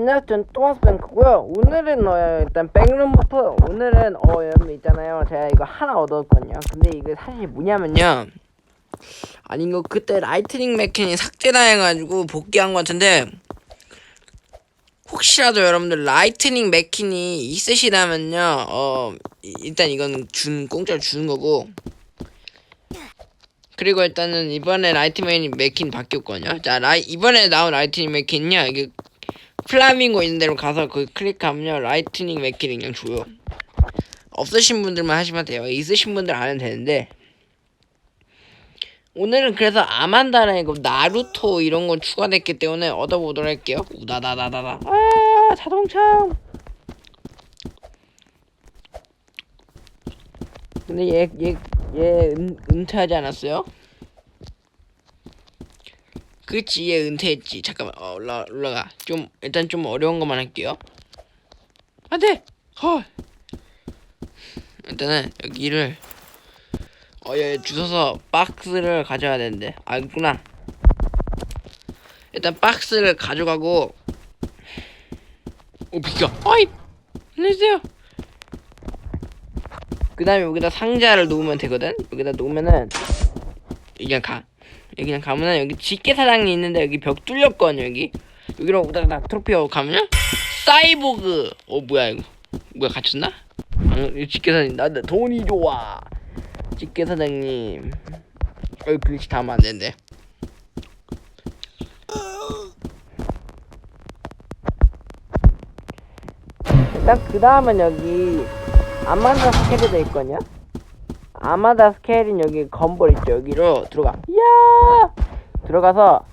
안녕하세요. 전 토마스 뱅크고요. 오늘은 어, 일단 백룸부프 오늘은 어 여러분 있잖아요. 제가 이거 하나 얻었거든요. 근데 이게 사실 뭐냐면요. 아니 이거 그때 라이트닝 메캔이 삭제당해가지고 복귀한 것 같은데 혹시라도 여러분들 라이트닝 메킨이 있으시다면요. 어 이- 일단 이건 준 공짜로 주는 거고. 그리고 일단은 이번에 라이트닝 메킨 바뀌었거든요. 자 라이 이번에 나온 라이트닝 메킨은요. 이게 플라밍고 있는 데로 가서 그 클릭하면요 라이트닝 맥키를 그냥 줘요. 없으신 분들만 하시면 돼요. 있으신 분들 안 해도 되는데. 오늘은 그래서 아만다랑 이거 나루토 이런 거 추가됐기 때문에 얻어보도록 할게요. 우다다다다다 아 자동차 근데 얘 얘 얘 은퇴하지 않았어요? 그치 얘 은퇴했지. 잠깐만 어, 올라 올라가. 좀 일단 좀 어려운 것만 할게요. 안돼! 헐! 일단은 여기를 어얘 주워서 박스를 가져야 되는데. 아 있구나. 일단 박스를 가져가고. 오 비켜. 어이! 안녕하세요. 그 다음에 여기다 상자를 놓으면 되거든? 여기다 놓으면은 그냥 가 여기 그냥 가면은 여기 집게 사장이 있는데 여기 벽 뚫렸거든요 여기. 여기로 우다닥 트로피 하고 가면요 사이보그. 어 뭐야 이거. 뭐야 갇혔나? 어, 이 집게 사장님. 나, 나 돈이 좋아. 집게 사장님. 어이 글씨 다 하면 안 되는데. 일단 그 다음은 여기 아마다 스케일이 돼 있거든요 아마다 스케일은 여기 건볼 있죠? 여기로 들어가. 이야! 들어가서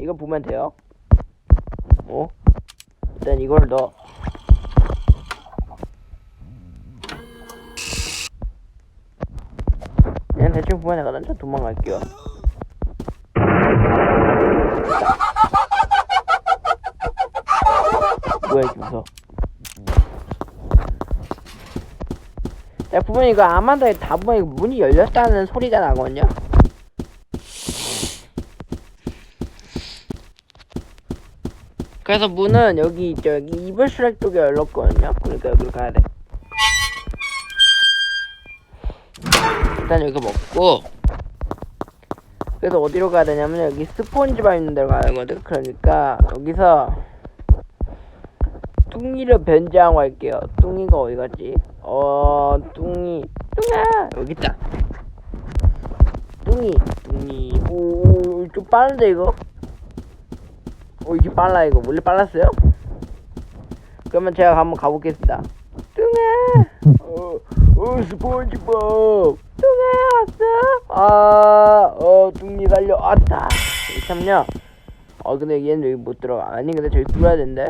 이거 보면 돼요. 어 일단 이걸 넣어. 그냥 대충 보면 되거든. 저 도망갈게요. 뭐야 이렇게 무서워 야, 보면 이거 아마도에 다 보면 문이 열렸다는 소리가 나거든요. 그래서 문은 여기 저기 이불 수렉 쪽에 열렸거든요. 그러니까 여기로 가야 돼. 일단 여기 먹고 그래서 어디로 가야 되냐면 여기 스폰지밥 있는 데로 가야 되거든. 그러니까 여기서 뚱이를 변장하고 할게요. 뚱이가 어디 갔지? 어, 뚱이, 뚱아! 여기 있다. 뚱이, 뚱이. 오, 오, 좀 빠른데, 이거? 오, 이게 빨라, 이거. 원래 빨랐어요? 그러면 제가 한번 가보겠습니다. 뚱아! 어, 어, 스폰지밥! 뚱아, 왔어? 아, 어, 뚱이 달려왔다. 잠깐만요. 어, 근데 얘는 여기 못 들어가. 아니, 근데 저기 뚫어야 된대.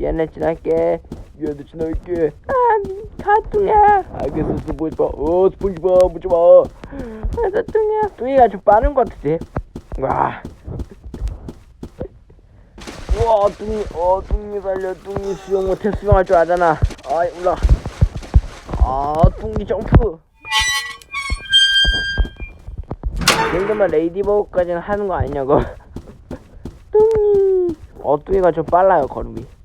얘네 지날게. 얘도 지날게. 아 가뚱이야. 알겠어 스폰지밥 어 스폰지밥 묻지마. 아 뚱이야. 뚱이가 좀 빠른 것 같으지 와. 우와 뚱이 어 뚱이 살려. 뚱이 수영 못해 수영할 줄 알잖아. 아 올라. 아 뚱이 점프. 이 정도면 레이디버그까지는 하는 거 아니냐고. 뚱이. 어 뚱이가 좀 빨라요 걸음이. 어,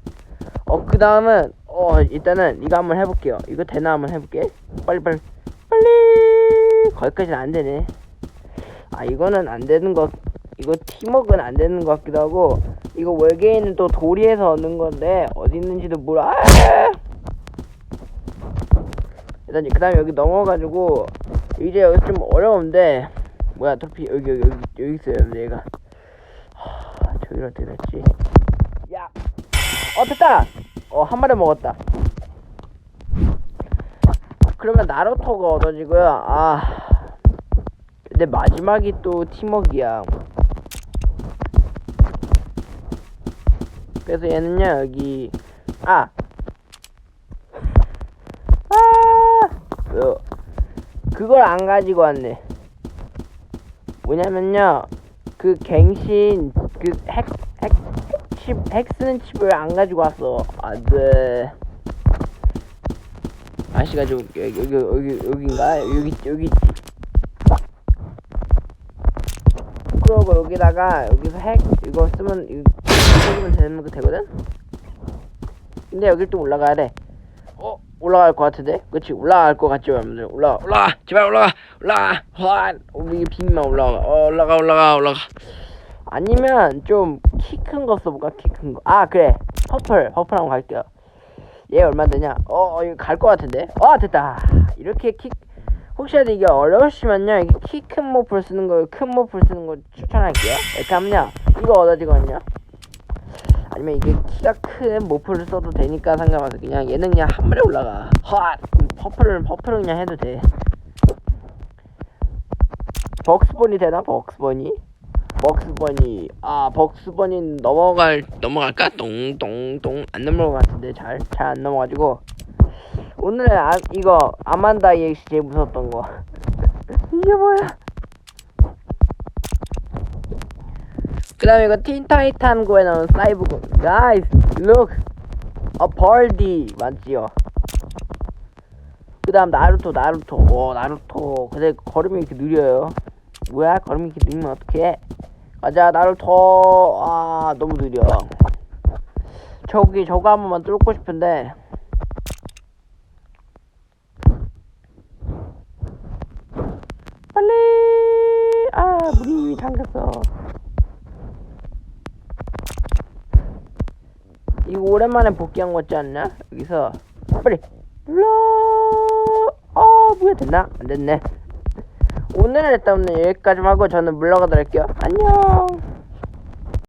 그 다음은, 어, 일단은 이거 한번 해볼게요. 이거 되나 한번 해볼게. 빨리, 빨리, 빨리! 거기까지는 안 되네. 아, 이거는 안 되는 것, 이거 팀워크는 안 되는 것 같기도 하고, 이거 외계인은 또 도리에서 얻는 건데, 어디 있는지도 몰라. 아! 일단, 그 다음에 여기 넘어가지고, 이제 여기 좀 어려운데, 뭐야, 토피, 여기, 여기, 여기, 여기 있어요, 얘가. 하, 저기로 어떻게 됐지? 야! 어 됐다 어 한 마리 먹었다. 그러면 나루토가 얻어지고요. 아. 근데 마지막이 또 팀워크야. 그래서 얘는요 여기. 아. 아, 어, 그걸 안 가지고 왔네. 뭐냐면요, 그 갱신, 그 핵, 핵, 칩, 핵 쓰는 칩을 안 가지고 왔어. 안 돼. 아씨가 좀, 여기, 여기, 여기, 여기인가? 여기, 여기. 그러고 여기다가, 여기서 핵, 이거 쓰면, 이거 쏘면 되는 거 되거든? 근데 여길 또 올라가야 돼. 어? 올라갈 것 같은데? 그치 올라갈 것 같죠 여러분들 올라가 올라가 제발 올라가 올라가 환 우리 빈만 올라가 어, 올라가 올라가 올라가 아니면 좀 키 큰 거 써볼까 키 큰 거. 아 그래. 퍼플 퍼플 한번 갈게요. 얘 얼마 되냐? 어 이거 갈 것 같은데? 아 됐다. 이렇게 키 혹시라도 이게 어려우시면요 이게 키 큰 모플 쓰는 거 큰 모플 쓰는 거 추천할게요. 이렇게 하면요 이거 얻어지거든요. 아니면 이게 키가 큰 모플을 써도 되니까 상관없어 그냥 얘는 그냥 한 번에 올라가. 헛! 퍼플은 퍼플은 그냥 해도 돼. 벅스본이 되나? 벅스본이 벅스번이 아 벅스번이 넘어갈 넘어갈까? 똥똥똥 안 넘어갈 것 같은데 잘 잘 안 넘어가지고. 오늘 아 이거 아만다 EX 제일 무서웠던 거. 이게 뭐야? 그 다음에 이거 틴타이탄고에 나오는 사이브고 Guys look a party 맞지요? 그 다음 나루토 나루토. 오 나루토. 근데 걸음이 이렇게 느려요. 뭐야? 걸음이 이렇게 느리면 어떡해 가자 나루토 아 너무 느려. 저기 저거 한 번만 뚫고 싶은데. 빨리! 아 물이 잠겼어. 이거 오랜만에 복귀한 거 같지 않나? 여기서. 빨리 눌러! 어 뭐야 됐나? 안 됐네 오늘은 일단 오늘 여기까지 하고 저는 물러가도록 할게요. 안녕